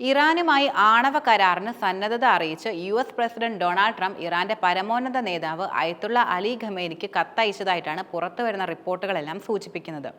ഇറാനുമായി ആണവ കരാറിന് സന്നദ്ധത അറിയിച്ച് U S president Donald Trump ഇറാന്റെ പരമോന്നത നേതാവ് അയത്തുള്ള അലി ഖമേനിക്ക് കത്തയച്ചതായിട്ടാണ് പുറത്തുവരുന്ന റിപ്പോർട്ടുകളെല്ലാം സൂചിപ്പിക്കുന്നത്.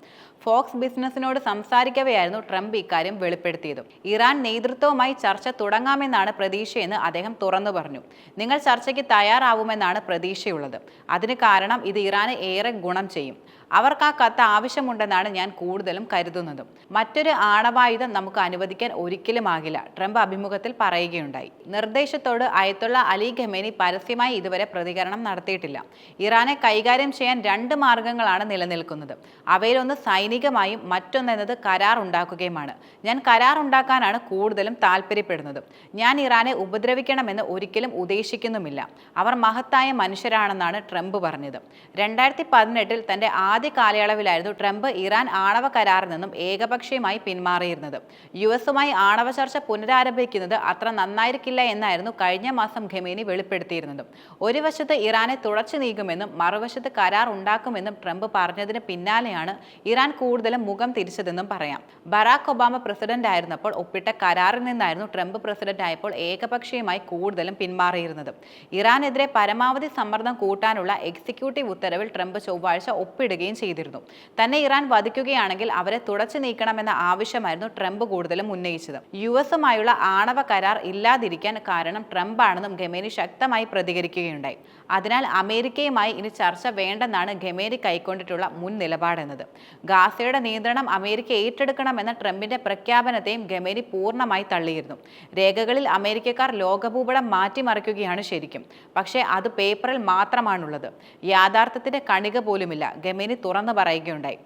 ഫോക്സ് ബിസിനസിനോട് സംസാരിക്കവെയായിരുന്നു ട്രംപ് ഇക്കാര്യം വെളിപ്പെടുത്തിയത്. ഇറാൻ നേതൃത്വവുമായി ചർച്ച തുടങ്ങാമെന്നാണ് പ്രതീക്ഷയെന്ന് അദ്ദേഹം തുറന്നു പറഞ്ഞു. നിങ്ങൾ ചർച്ചയ്ക്ക് തയ്യാറാവുമെന്നാണ് പ്രതീക്ഷയുള്ളത്. അതിന് കാരണം ഇത് ഇറാന് ഏറെ ഗുണം ചെയ്യും. അവർക്ക് ആ കത്ത് ആവശ്യമുണ്ടെന്നാണ് ഞാൻ കൂടുതലും കരുതുന്നതും. മറ്റൊരു ആണവായുധം നമുക്ക് അനുവദിക്കാൻ ഒരിക്കലും ആകില്ല ട്രംപ് അഭിമുഖത്തിൽ പറയുകയുണ്ടായി. നിർദ്ദേശത്തോട് അയത്തുള്ള അലി ഖമേനി പരസ്യമായി ഇതുവരെ പ്രതികരണം നടത്തിയിട്ടില്ല. ഇറാനെ കൈകാര്യം ചെയ്യാൻ രണ്ട് മാർഗങ്ങളാണ് നിലനിൽക്കുന്നത്. അവയിലൊന്ന് സൈനികമായും മറ്റൊന്നെന്നത് കരാർ ഉണ്ടാക്കുകയുമാണ്. ഞാൻ കരാർ ഉണ്ടാക്കാനാണ് കൂടുതലും താല്പര്യപ്പെടുന്നത്. ഞാൻ ഇറാനെ ഉപദ്രവിക്കണമെന്ന് ഒരിക്കലും ഉദ്ദേശിക്കുന്നുമില്ല. അവർ മഹത്തായ മനുഷ്യരാണെന്നാണ് ട്രംപ് പറഞ്ഞത്. രണ്ടായിരത്തി പതിനെട്ടിൽ തന്റെ ആദ്യ കാലയളവിലായിരുന്നു ട്രംപ് ഇറാൻ ആണവ കരാറിൽ നിന്നും ഏകപക്ഷീയമായി പിന്മാറിയിരുന്നത്. യു എസുമായി ആണവ ചർച്ച പുനരാരംഭിക്കുന്നത് അത്ര നന്നായിരിക്കില്ല എന്നായിരുന്നു കഴിഞ്ഞ മാസം ഖമേനി വെളിപ്പെടുത്തിയിരുന്നത്. ഒരു വശത്ത് ഇറാനെ തുടച്ചു നീക്കുമെന്നും മറുവശത്ത് കരാർ ഉണ്ടാക്കുമെന്നും ട്രംപ് പറഞ്ഞതിന് പിന്നാലെയാണ് ഇറാൻ കൂടുതലും മുഖം തിരിച്ചതെന്നും പറയാം. ബറാക് ഒബാമ പ്രസിഡന്റ് ആയിരുന്നപ്പോൾ ഒപ്പിട്ട കരാറിൽ നിന്നായിരുന്നു ട്രംപ് പ്രസിഡന്റ് ആയപ്പോൾ ഏകപക്ഷീയമായി കൂടുതലും പിന്മാറിയിരുന്നത്. ഇറാനെതിരെ പരമാവധി സമ്മർദ്ദം കൂട്ടാനുള്ള എക്സിക്യൂട്ടീവ് ഉത്തരവിൽ ട്രംപ് ചൊവ്വാഴ്ച ഒപ്പിടുകയും ചെയ്തിരുന്നു. തന്നെ ഇറാൻ വധിക്കുകയാണെങ്കിൽ അവരെ തുടച്ചു നീക്കണമെന്ന ആവശ്യമായിരുന്നു ട്രംപ് കൂടുതലും ഉന്നയിച്ചത്. യു എസുമായുള്ള ആണവ കരാർ ഇല്ലാതിരിക്കാൻ കാരണം ട്രംപ് ആണെന്നും ഖമേനി ശക്തമായി പ്രതികരിക്കുകയുണ്ടായി. അതിനാൽ അമേരിക്കയുമായി ഇനി ചർച്ച വേണ്ടെന്നാണ് ഖമേനി കൈക്കൊണ്ടിട്ടുള്ള മുൻ നിലപാടെന്നത്. ഗാസയുടെ നിയന്ത്രണം അമേരിക്ക ഏറ്റെടുക്കണമെന്ന ട്രംപിന്റെ പ്രഖ്യാപനത്തെയും ഖമേനി പൂർണമായി തള്ളിയിരുന്നു. രേഖകളിൽ അമേരിക്കക്കാർ ലോകഭൂപടം മാറ്റിമറിക്കുകയാണ് ശരിക്കും. പക്ഷേ അത് പേപ്പറിൽ മാത്രമാണുള്ളത്. യാഥാർത്ഥ്യത്തിന്റെ കണിക പോലുമില്ല. ഖമേനി തുറന്നു പറയുകയുണ്ടായി.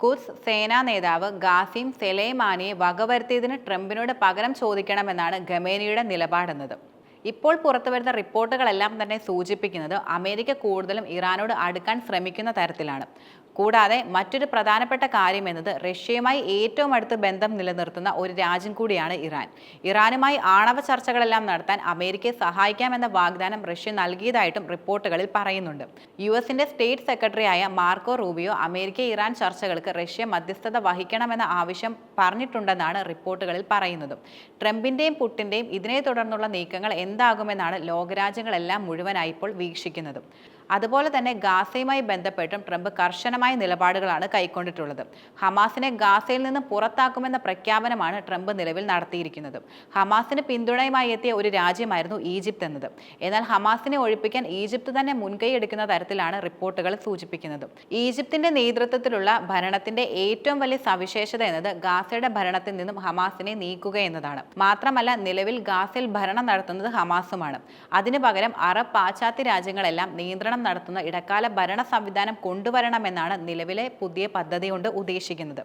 കുർസ് സേനാ നേതാവ് ഗാസിം സെലേമാനിയെ വകവരുത്തിയതിന് ട്രംപിനോട് പകരം ചോദിക്കണമെന്നാണ് ഖമേനിയുടെ നിലപാടെന്നത്. ഇപ്പോൾ പുറത്തു വരുന്ന റിപ്പോർട്ടുകളെല്ലാം തന്നെ സൂചിപ്പിക്കുന്നത് അമേരിക്ക കൂടുതലും ഇറാനോട് അടുക്കാൻ ശ്രമിക്കുന്ന തരത്തിലാണ്. കൂടാതെ മറ്റൊരു പ്രധാനപ്പെട്ട കാര്യം എന്നത് റഷ്യയുമായി ഏറ്റവും അടുത്ത് ബന്ധം നിലനിർത്തുന്ന ഒരു രാജ്യം കൂടിയാണ് ഇറാൻ. ഇറാനുമായി ആണവ ചർച്ചകളെല്ലാം നടത്താൻ അമേരിക്കയെ സഹായിക്കാമെന്ന വാഗ്ദാനം റഷ്യ നൽകിയതായിട്ടും റിപ്പോർട്ടുകളിൽ പറയുന്നുണ്ട്. യു എസിന്റെ സ്റ്റേറ്റ് സെക്രട്ടറിയായ മാർക്കോ റൂബിയോ അമേരിക്ക ഇറാൻ ചർച്ചകൾക്ക് റഷ്യ മധ്യസ്ഥത വഹിക്കണമെന്ന ആവശ്യം പറഞ്ഞിട്ടുണ്ടെന്നാണ് റിപ്പോർട്ടുകളിൽ പറയുന്നത്. ട്രംപിന്റെയും പുട്ടിന്റെയും ഇതിനെ തുടർന്നുള്ള നീക്കങ്ങൾ എന്താകുമെന്നാണ് ലോകരാജ്യങ്ങളെല്ലാം മുഴുവനായി ഇപ്പോൾ വീക്ഷിക്കുന്നത്. അതുപോലെ തന്നെ ഗാസയുമായി ബന്ധപ്പെട്ടും ട്രംപ് കർശനമായ നിലപാടുകളാണ് കൈക്കൊണ്ടിട്ടുള്ളത്. ഹമാസിനെ ഗാസയിൽ നിന്ന് പുറത്താക്കുമെന്ന പ്രഖ്യാപനമാണ് ട്രംപ് നിലവിൽ നടത്തിയിരിക്കുന്നത്. ഹമാസിന് പിന്തുണയുമായി എത്തിയ ഒരു രാജ്യമായിരുന്നു ഈജിപ്ത് എന്നത്. എന്നാൽ ഹമാസിനെ ഒഴിപ്പിക്കാൻ ഈജിപ്ത് തന്നെ മുൻകൈ എടുക്കുന്ന തരത്തിലാണ് റിപ്പോർട്ടുകൾ സൂചിപ്പിക്കുന്നത്. ഈജിപ്തിന്റെ നേതൃത്വത്തിലുള്ള ഭരണത്തിന്റെ ഏറ്റവും വലിയ സവിശേഷത എന്നത് ഗാസയുടെ ഭരണത്തിൽ നിന്നും ഹമാസിനെ നീക്കുക എന്നതാണ്. മാത്രമല്ല നിലവിൽ ഗാസയിൽ ഭരണം നടത്തുന്നത് ഹമാസുമാണ്. അതിനു പകരം അറബ് പാശ്ചാത്യ രാജ്യങ്ങളെല്ലാം നിയന്ത്രണം നടത്തുന്ന ഇടക്കാല ഭരണ സംവിധാനം കൊണ്ടുവരണമെന്നാണ് നിലവിലെ പുതിയ പദ്ധതി കൊണ്ട് ഉദ്ദേശിക്കുന്നത്.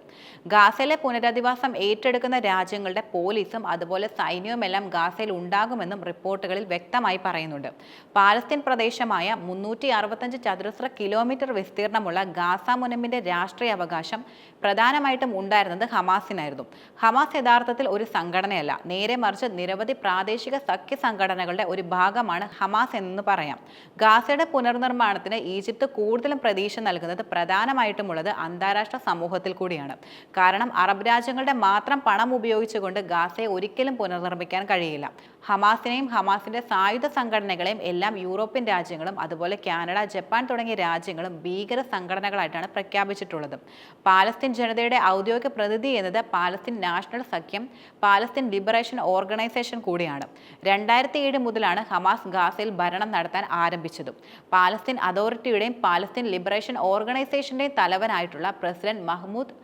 ഗാസയിലെ പുനരധിവാസം ഏറ്റെടുക്കുന്ന രാജ്യങ്ങളുടെ പോലീസും അതുപോലെ സൈന്യവുമെല്ലാം ഗാസയിൽ ഉണ്ടാകുമെന്നും റിപ്പോർട്ടുകളിൽ വ്യക്തമായി പറയുന്നുണ്ട്. പാലസ്തീൻ പ്രദേശമായ മുന്നൂറ്റി അറുപത്തഞ്ച് ചതുരശ്ര കിലോമീറ്റർ വിസ്തീർണമുള്ള ഗാസ മുനമ്പിന്റെ രാഷ്ട്രീയ അവകാശം പ്രധാനമായിട്ടും ഉണ്ടായിരുന്നത് ഹമാസിനായിരുന്നു. ഹമാസ് യഥാർത്ഥത്തിൽ ഒരു സംഘടനയല്ല. നേരെ മറിച്ച് നിരവധി പ്രാദേശിക സഖ്യ സംഘടനകളുടെ ഒരു ഭാഗമാണ് ഹമാസ് എന്ന് പറയാം. ഗാസയുടെ പുനർനിർമ്മാണത്തിന് ഈജിപ്ത് കൂടുതലും പ്രതീക്ഷ നൽകുന്നത് പ്രധാനമായിട്ടുമുള്ളത് അന്താരാഷ്ട്ര സമൂഹത്തിൽ കൂടിയാണ്. കാരണം അറബ് രാജ്യങ്ങളുടെ മാത്രം പണം ഉപയോഗിച്ചുകൊണ്ട് ഗാസയെ ഒരിക്കലും പുനർനിർമ്മിക്കാൻ കഴിയില്ല. ഹമാസിനെയും ഹമാസിന്റെ സായുധ സംഘടനകളെയും എല്ലാം യൂറോപ്യൻ രാജ്യങ്ങളും അതുപോലെ കാനഡ ജപ്പാൻ തുടങ്ങിയ രാജ്യങ്ങളും ഭീകര സംഘടനകളായിട്ടാണ് പ്രഖ്യാപിച്ചിട്ടുള്ളത്. പാലസ്തീൻ ജനതയുടെ ഔദ്യോഗിക പ്രതിനിധി എന്നത് പാലസ്തീൻ നാഷണൽ സഖ്യം പാലസ്തീൻ ലിബറേഷൻ ഓർഗനൈസേഷൻ കൂടിയാണ്. രണ്ടായിരത്തി ഏഴ് മുതലാണ് ഹമാസ് ഗാസയിൽ ഭരണം നടത്താൻ ആരംഭിച്ചതും. പാലസ്തീൻ അതോറിറ്റിയുടെയും പാലസ്തീൻ ലിബറേഷൻ ഓർഗനൈസേഷന്റെയും തലവനായിട്ടുള്ള പ്രസിഡന്റ് മഹ്മൂദ്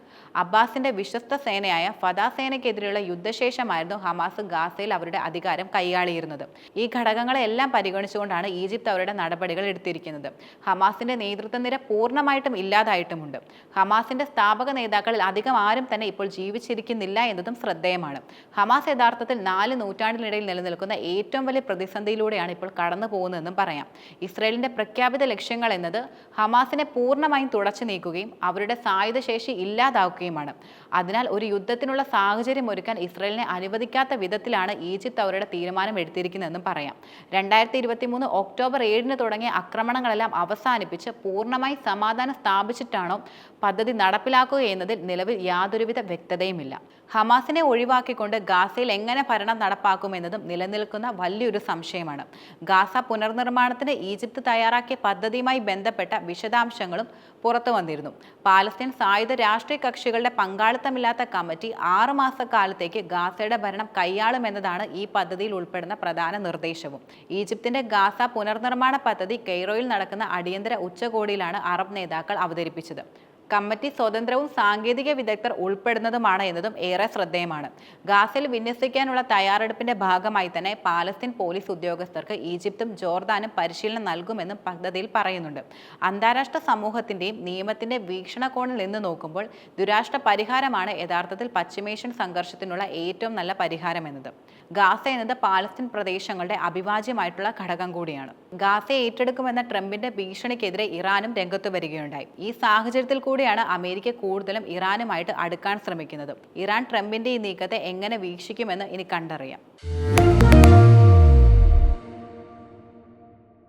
അബ്ബാസിന്റെ വിശ്വസ്ത സേനയായ ഫദാ സേനയ്ക്കെതിരെയുള്ള യുദ്ധശേഷമായിരുന്നു ഹമാസ് ഗാസയിൽ അവരുടെ അധികാരം കൈയാളിയിരുന്നത് ഈ ഘടകങ്ങളെല്ലാം പരിഗണിച്ചുകൊണ്ടാണ് ഈജിപ്ത് അവരുടെ നടപടികൾ എടുത്തിരിക്കുന്നത്. ഹമാസിന്റെ നേതൃത്വ നിര പൂർണമായിട്ടും ഇല്ലാതായിട്ടുമുണ്ട്. ഹമാസിന്റെ സ്ഥാപക നേതാക്കളിൽ അധികം ആരും തന്നെ ഇപ്പോൾ ജീവിച്ചിരിക്കുന്നില്ല എന്നതും ശ്രദ്ധേയമാണ്. ഹമാസ് യഥാർത്ഥത്തിൽ നാല് നൂറ്റാണ്ടിനിടയിൽ നിലനിൽക്കുന്ന ഏറ്റവും വലിയ പ്രതിസന്ധിയിലൂടെയാണ് ഇപ്പോൾ കടന്നു പോകുന്നതെന്നും പറയാം. ഇസ്രയേലിന്റെ പ്രഖ്യാപിത ലക്ഷ്യങ്ങൾ എന്നത് ഹമാസിനെ പൂർണമായും തുടച്ചു നീക്കുകയും അവരുടെ സായുധ ശേഷി ഇല്ലാതാക്കുകയുമാണ്. അതിനാൽ ഒരു യുദ്ധത്തിനുള്ള സാഹചര്യം ഒരുക്കാൻ ഇസ്രയേലിനെ അനുവദിക്കാത്ത വിധത്തിലാണ് ഈജിപ്ത് അവരുടെ തീരുമാനം എടുത്തിരിക്കുന്നതെന്നും പറയാം. രണ്ടായിരത്തി ഇരുപത്തി മൂന്ന് ഒക്ടോബർ ഏഴിന് തുടങ്ങിയ ആക്രമണങ്ങളെല്ലാം അവസാനിപ്പിച്ച് പൂർണമായി സമാധാനം സ്ഥാപിച്ചിട്ടാണോ പദ്ധതി നടപ്പിലാക്കുക എന്നതിൽ നിലവിൽ യാതൊരുവിധ വ്യക്തതയുമില്ല. ഹമാസിനെ ഒഴിവാക്കിക്കൊണ്ട് ഗാസയിൽ എങ്ങനെ ഭരണം നടപ്പാക്കുമെന്നതും നിലനിൽക്കുന്ന വലിയൊരു സംശയമാണ്. ഗാസ പുനർനിർമ്മാണത്തിന് ഈജിപ്ത് തയ്യാറാക്കിയ പദ്ധതിയുമായി ബന്ധപ്പെട്ട വിശദാംശങ്ങളും പുറത്തു വന്നിരുന്നു. പാലസ്തീൻ സായുധ രാഷ്ട്രീയ കക്ഷികളുടെ പങ്കാളിത്തമില്ലാത്ത കമ്മിറ്റി ആറുമാസക്കാലത്തേക്ക് ഗാസയുടെ ഭരണം കൈയാളുമെന്നതാണ് ഈ പദ്ധതിയിൽ ഉൾപ്പെടുന്ന പ്രധാന നിർദ്ദേശവും. ഈജിപ്തിന്റെ ഗാസ പുനർനിർമ്മാണ പദ്ധതി കെയ്റോയിൽ നടക്കുന്ന അടിയന്തര ഉച്ചകോടിയിലാണ് അറബ് നേതാക്കൾ അവതരിപ്പിച്ചത്. കമ്മിറ്റി സ്വതന്ത്രവും സാങ്കേതിക വിദഗ്ധർ ഉൾപ്പെടുന്നതുമാണ് എന്നതും ഏറെ ശ്രദ്ധേയമാണ്. ഗാസയിൽ വിന്യസിക്കാനുള്ള തയ്യാറെടുപ്പിന്റെ ഭാഗമായി തന്നെ പാലസ്തീൻ പോലീസ് ഉദ്യോഗസ്ഥർക്ക് ഈജിപ്തും ജോർദാനും പരിശീലനം നൽകുമെന്നും പദ്ധതിയിൽ പറയുന്നുണ്ട്. അന്താരാഷ്ട്ര സമൂഹത്തിന്റെയും നിയമത്തിന്റെ വീക്ഷണകോണിൽ നിന്ന് നോക്കുമ്പോൾ ദുരാഷ്ട്ര പരിഹാരമാണ് യഥാർത്ഥത്തിൽ പശ്ചിമേഷ്യൻ സംഘർഷത്തിനുള്ള ഏറ്റവും നല്ല പരിഹാരം എന്നത് ഗാസ എന്നത് പാലസ്തീൻ പ്രദേശങ്ങളുടെ അവിഭാജ്യമായിട്ടുള്ള ഘടകം കൂടിയാണ്. ഗാസയെ ഏറ്റെടുക്കുമെന്ന ട്രംപിന്റെ ഭീഷണിക്കെതിരെ ഇറാനും രംഗത്ത് വരികയുണ്ടായി. ഈ സാഹചര്യത്തിൽ കൂടിയാണ് അമേരിക്ക കൂടുതലും ഇറാനുമായിട്ട് അടുക്കാൻ ശ്രമിക്കുന്നത്. ഇറാൻ ട്രംപിന്റെ ഈ നീക്കത്തെ എങ്ങനെ വീക്ഷിക്കുമെന്ന് ഇനി കണ്ടറിയാം.